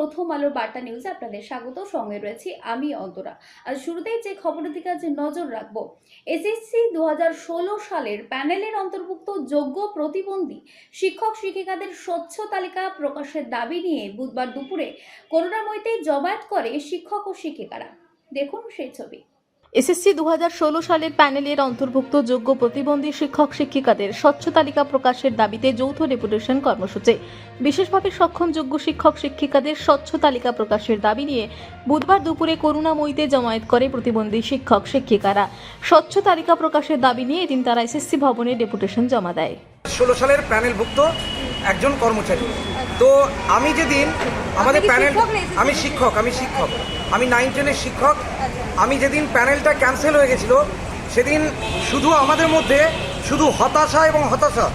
প্রথম আলো বার্তা নিউজে আপনাদের স্বাগত। সঙ্গে রয়েছি আমি অন্তরা। আর শুরুতেই যে খবরের দিকে আজ নজর রাখব, এসএসসি দু হাজার ষোলো সালের প্যানেলের অন্তর্ভুক্ত যোগ্য প্রতিবন্ধী শিক্ষক শিক্ষিকাদের স্বচ্ছ তালিকা প্রকাশের দাবি নিয়ে বুধবার দুপুরে করুণাময়তে জমায়েত করে শিক্ষক ও শিক্ষিকারা। দেখুন সেই ছবি। এসএসসি দুহাজার ষোলো সালের প্যানেলের অন্তর্ভুক্ত যোগ্য প্রতিবন্ধী শিক্ষক শিক্ষিকাদের স্বচ্ছ তালিকা প্রকাশের দাবিতে যৌথ ডেপুটেশন কর্মসূচি। বিশেষভাবে সক্ষম যোগ্য শিক্ষক শিক্ষিকাদের স্বচ্ছ তালিকা প্রকাশের দাবি নিয়ে বুধবার দুপুরে করুণাময়ীতে জমায়েত করে প্রতিবন্ধী শিক্ষক শিক্ষিকারা। স্বচ্ছ তালিকা প্রকাশের দাবি নিয়ে এদিন তারা এসএসসি ভবনে ডেপুটেশন জমা দেয়। ষোলো সালের প্যানেলভুক্ত একজন কর্মচারী। তো আমি যেদিন আমাদের প্যানেল আমি শিক্ষক আমি শিক্ষক। আমি নাইন টেনের শিক্ষক। আমি যেদিন প্যানেলটা ক্যান্সেল হয়ে গেছিল সেদিন শুধু আমাদের মধ্যে শুধু হতাশা এবং হতাশা।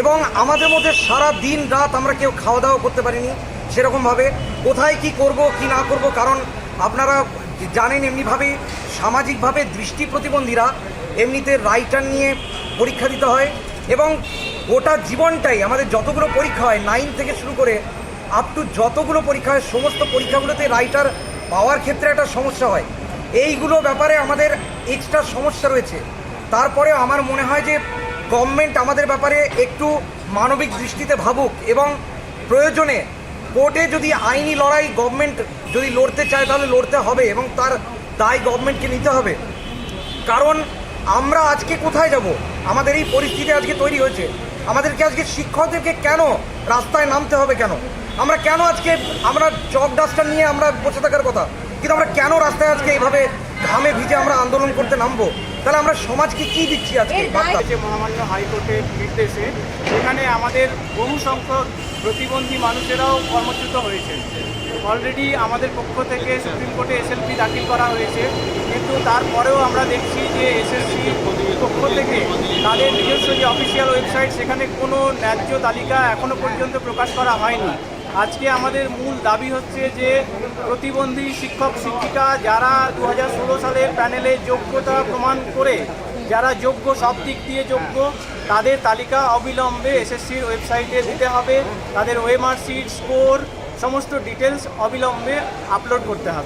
এবং আমাদের মধ্যে সারা দিন রাত আমরা কেউ খাওয়া দাওয়া করতে পারিনি সেরকমভাবে। কোথায় কি করব কি না করব কারণ আপনারা জানেন এমনিভাবে সামাজিকভাবে দৃষ্টি প্রতিবন্ধীরা এমনিতে রাইটার নিয়ে পরীক্ষা দিতে হয়। এবং গোটা জীবনটাই আমাদের যতগুলো পরীক্ষা হয় নাইন থেকে শুরু করে আপ টু যতগুলো পরীক্ষা হয়, সমস্ত পরীক্ষাগুলোতে রাইটার পাওয়ার ক্ষেত্রে একটা সমস্যা হয়। এইগুলো ব্যাপারে আমাদের এক্সট্রা সমস্যা রয়েছে। তারপরে আমার মনে হয় যে গভর্নমেন্ট আমাদের ব্যাপারে একটু মানবিক দৃষ্টিতে ভাবুক এবং প্রয়োজনে কোর্টে যদি আইনি লড়াই গভর্নমেন্ট যদি লড়তে চায় তাহলে লড়তে হবে এবং তার দায় গভর্নমেন্টকে নিতে হবে। কারণ আমরা আজকে কোথায় যাব? আমাদের এই পরিস্থিতি আজকে তৈরি হয়েছে। আমাদেরকে আজকে শিক্ষকদেরকে কেন রাস্তায় নামতে হবে কেন? আমরা কেন আজকে আমরা চক ডাস্টার নিয়ে আমরা বসে থাকার কথা? কিন্তু আমরা কেন রাস্তায় আজকে এইভাবে ঘামে ভিজে আমরা আন্দোলন করতে নামবো? তাহলে আমরা সমাজকে কি দিচ্ছি আজকে মহামান্য হাইকোর্টের নির্দেশে সেখানে আমাদের বহু সংখ্যক প্রতিবন্ধী মানুষেরাও কর্মচ্যুত হয়েছে। অলরেডি আমাদের পক্ষ থেকে সুপ্রিম কোর্টে এসএলপি দাখিল করা হয়েছে। কিন্তু তারপরেও আমরা দেখছি যে এসএসসি পক্ষ থেকে তাদের নিজস্ব যে অফিসিয়াল ওয়েবসাইট সেখানে কোনো ন্যায্য তালিকা এখনও পর্যন্ত প্রকাশ করা হয়নি। আজকে আমাদের মূল দাবি হচ্ছে যে প্রতিবন্ধী শিক্ষক, শিক্ষিকা যারা দু হাজার ষোলো সালের প্যানেলে যোগ্যতা প্রমাণ করে, যারা যোগ্য সব দিক দিয়ে যোগ্য, তাদের তালিকা অবিলম্বে এসএসসির ওয়েবসাইটে দিতে হবে। তাদের ওয়েমার্কশিট স্কোর সমস্ত ডিটেলস অবিলম্বে আপলোড করতে হবে।